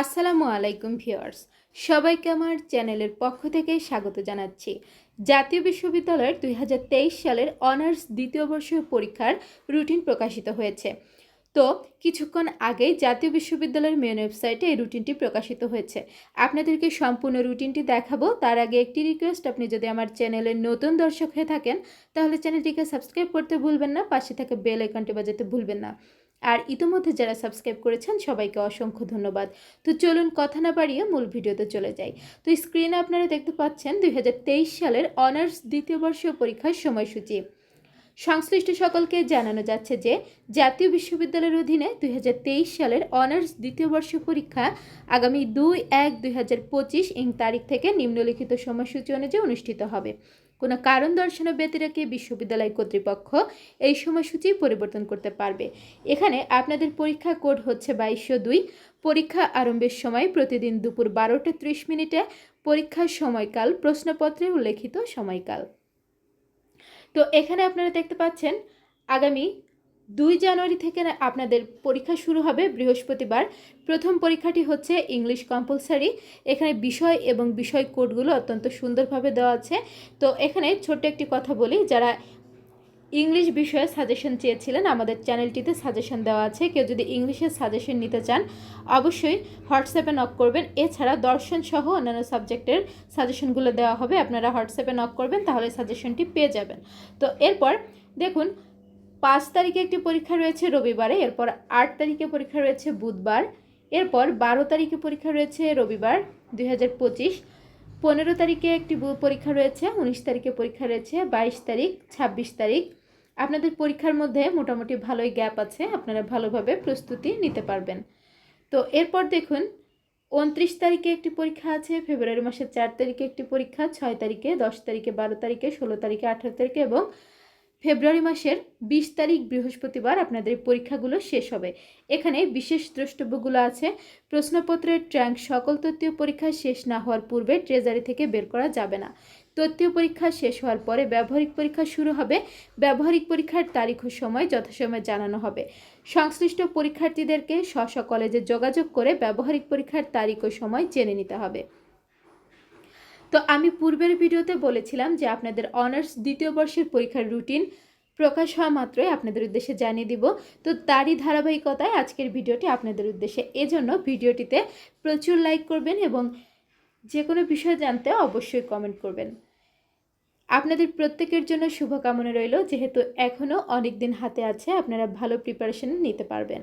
আসসালামু আলাইকুম ভিউয়ার্স। সবাইকে আমার চ্যানেলের পক্ষ থেকে স্বাগত জানাচ্ছি। জাতীয় বিশ্ববিদ্যালয়ের দুই হাজার তেইশ সালের অনার্স দ্বিতীয় বর্ষ পরীক্ষার রুটিন প্রকাশিত হয়েছে। তো কিছুক্ষণ আগেই জাতীয় বিশ্ববিদ্যালয়ের মেন ওয়েবসাইটে এই রুটিনটি প্রকাশিত হয়েছে। আপনাদেরকে সম্পূর্ণ রুটিনটি দেখাবো। তার আগে একটি রিকোয়েস্ট আপনি যদি আমার চ্যানেলের নতুন দর্শক হয়ে থাকেন, তাহলে চ্যানেলটিকে সাবস্ক্রাইব করতে ভুলবেন না, পাশে থাকা বেল আইকনটি বাজাতে ভুলবেন না। আর ইতিমধ্যে যারা সাবস্ক্রাইব করেছেন, সবাইকে অসংখ্য ধন্যবাদ। তো চলুন কথা না বাড়িয়ে মূল ভিডিওতে চলে যাই। তো স্ক্রিনে আপনারা দেখতে পাচ্ছেন দুই হাজার তেইশ সালের অনার্স দ্বিতীয় বর্ষীয় পরীক্ষার সময়সূচি। সংশ্লিষ্ট সকলকে জানানো যাচ্ছে যে জাতীয় বিশ্ববিদ্যালয়ের অধীনে দুই হাজার তেইশ সালের অনার্স দ্বিতীয় বর্ষ পরীক্ষা আগামী দুই এক দুই হাজার পঁচিশ ইং তারিখ থেকে নিম্নলিখিত সময়সূচি অনুযায়ী অনুষ্ঠিত হবে। কোনো কারণ দর্শানো ব্যতিরেকে বিশ্ববিদ্যালয় কর্তৃপক্ষ এই সময়সূচি পরিবর্তন করতে পারবে। এখানে আপনাদের পরীক্ষা কোড হচ্ছে বাইশশো দুই। পরীক্ষা আরম্ভের সময় প্রতিদিন দুপুর বারোটা ত্রিশ মিনিটে। পরীক্ষার সময়কাল, প্রশ্নপত্রে উল্লেখিত সময়কাল। তো এখানে আপনারা দেখতে পাচ্ছেন, আগামী দুই জানুয়ারি থেকে আপনাদের পরীক্ষা শুরু হবে বৃহস্পতিবার। প্রথম পরীক্ষাটি হচ্ছে ইংলিশ কম্পালসারি। এখানে বিষয় এবং বিষয় কোডগুলো অত্যন্ত সুন্দরভাবে দেওয়া আছে। তো এখানে ছোট্ট একটি কথা বলি, যারা ইংলিশ বিষয়ে সাজেশন চেয়েছিলেন। আমাদের চ্যানেলটিতে সাজেশন দেওয়া আছে। কেউ যদি ইংলিশের সাজেশন নিতে চান, অবশ্যই হোয়াটসঅ্যাপে নক করবেন। এছাড়া দর্শন সহ অন্যান্য সাবজেক্টের সাজেশনগুলো দেওয়া হবে। আপনারা হোয়াটসঅ্যাপে নক করবেন, তাহলে সাজেশনটি পেয়ে যাবেন। তো এরপর দেখুন, পাঁচ তারিখে একটি পরীক্ষা রয়েছে রবিবারে, এরপর আট তারিখে পরীক্ষা রয়েছে বুধবার, এরপর বারো তারিখে পরীক্ষা রয়েছে রবিবার দুই হাজার পঁচিশ। পনেরো তারিখে একটি পরীক্ষা রয়েছে, উনিশ তারিখে পরীক্ষা রয়েছে, বাইশ তারিখ, ছাব্বিশ তারিখ। আপনাদের পরীক্ষার মধ্যে মোটামুটি ভালোই গ্যাপ আছে, আপনারা ভালোভাবে প্রস্তুতি নিতে পারবেন। তো এরপর দেখুন, উনত্রিশ তারিখে একটি পরীক্ষা আছে, ফেব্রুয়ারি মাসের চার তারিখে একটি পরীক্ষা, ছয় তারিখে দশ তারিখে বারো তারিখে, ষোলো তারিখে আঠারো তারিখে এবং ফেব্রুয়ারি মাসের বিশ তারিখ বৃহস্পতিবার আপনাদের পরীক্ষাগুলো শেষ হবে। এখানে বিশেষ দ্রষ্টব্যগুলো আছে। প্রশ্নপত্রের ট্র্যাঙ্ক সকল তথ্য পরীক্ষা শেষ না হওয়ার পূর্বে ট্রেজারি থেকে বের করা যাবে না। তত্ত্বীয় পরীক্ষা শেষ হওয়ার পরে ব্যবহারিক পরীক্ষা শুরু হবে। ব্যবহারিক পরীক্ষার তারিখ ও সময় যথাসময়ে জানানো হবে। সংশ্লিষ্ট পরীক্ষার্থীদেরকে স্ব কলেজে যোগাযোগ করে ব্যবহারিক পরীক্ষার তারিখ ও সময় জেনে নিতে হবে। তো আমি পূর্বের ভিডিওতে বলেছিলাম যে আপনাদের অনার্স দ্বিতীয় বর্ষের পরীক্ষার রুটিন প্রকাশ হওয়া মাত্রই আপনাদের উদ্দেশ্যে জানিয়ে দিব। তো তারই ধারাবাহিকতায় আজকের ভিডিওটি আপনাদের উদ্দেশ্যে। এজন্য ভিডিওটিতে প্রচুর লাইক করবেন এবং যে কোনো বিষয় জানতে অবশ্যই কমেন্ট করবেন। আপনাদের প্রত্যেকের জন্য শুভকামনা রইল, যেহেতু এখনও অনেক দিন হাতে আছে, আপনারা ভালো প্রিপারেশন নিতে পারবেন।